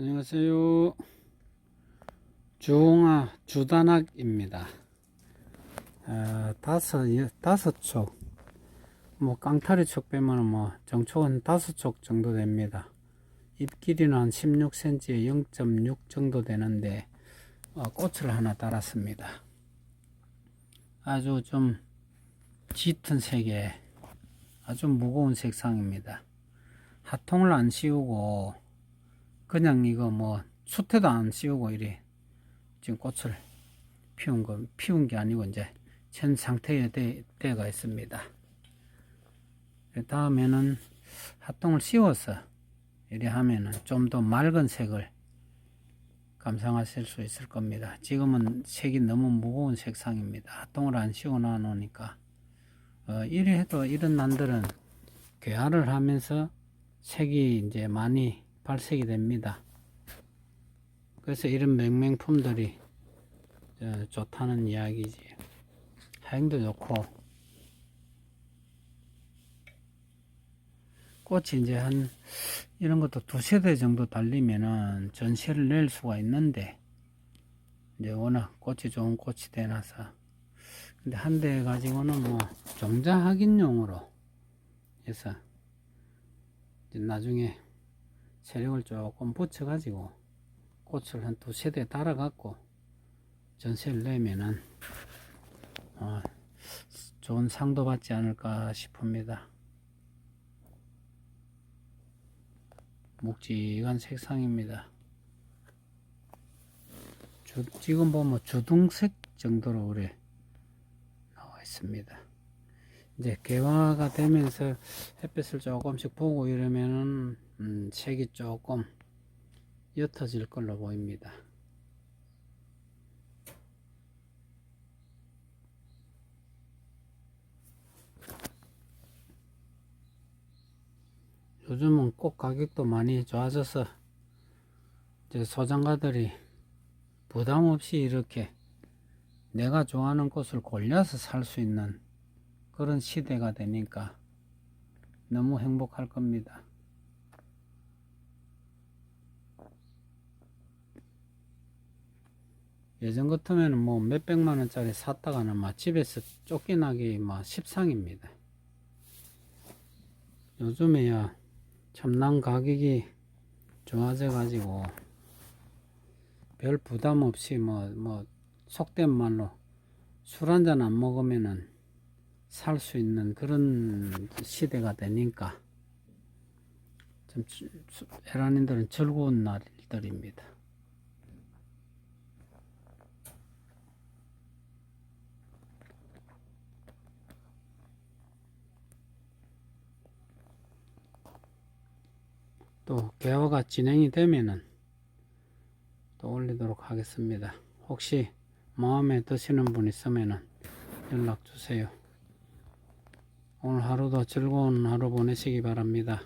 안녕하세요. 주홍아 주단학입니다. 어, 다섯, 여- 다섯 촉. 뭐, 깡타리 촉 빼면 뭐, 정촉은 다섯 촉 정도 됩니다. 잎 길이는 한 16cm에 0.6 정도 되는데, 어, 꽃을 하나 달았습니다. 아주 좀 짙은 색의 아주 무거운 색상입니다. 하통을 안 씌우고, 그냥 이거 뭐 수태도 안 씌우고 이래 지금 꽃을 피운 거 피운 게 아니고 이제 현 상태에 돼, 돼가 있습니다. 그 다음에는 합동을 씌워서 이래 하면은 좀 더 맑은 색을 감상하실 수 있을 겁니다. 지금은 색이 너무 무거운 색상입니다. 합동을 안 씌워 놔 놓으니까 어, 이래 해도 이런 난들은 괴화를 하면서 색이 이제 많이 발색이 됩니다. 그래서 이런 맹맹품들이 어, 좋다는 이야기지. 하행도 좋고 꽃이 이제 한 이런 것도 두 세 대 정도 달리면은 전시를 낼 수가 있는데 이제 워낙 꽃이 좋은 꽃이 되나서 근데 한 대 가지고는 뭐 종자 확인용으로 해서 나중에 세력을 조금 붙여가지고 꽃을 한 두 세 대 달아갖고 전세를 내면은 어, 좋은 상도 받지 않을까 싶습니다. 묵직한 색상입니다. 주, 지금 보면 주둥색 정도로 오래 나와 있습니다. 이제 개화가 되면서 햇빛을 조금씩 보고 이러면은 음, 색이 조금 옅어질 걸로 보입니다. 요즘은 꽃 가격도 많이 좋아져서 이제 소장가들이 부담 없이 이렇게 내가 좋아하는 꽃을 골라서 살 수 있는 그런 시대가 되니까 너무 행복할 겁니다. 예전 같으면 뭐 몇백만 원짜리 샀다가는 막 집에서 쫓겨나기 막 십상입니다. 요즘에야 참난 가격이 좋아져 가지고 별 부담 없이 뭐, 뭐, 속된 말로 술 한잔 안 먹으면은 살 수 있는 그런 시대가 되니까 참 에란인들은 즐거운 날들입니다. 또 개화가 진행이 되면은 또 올리도록 하겠습니다. 혹시 마음에 드시는 분 있으면은 연락 주세요. 오늘 하루도 즐거운 하루 보내시기 바랍니다.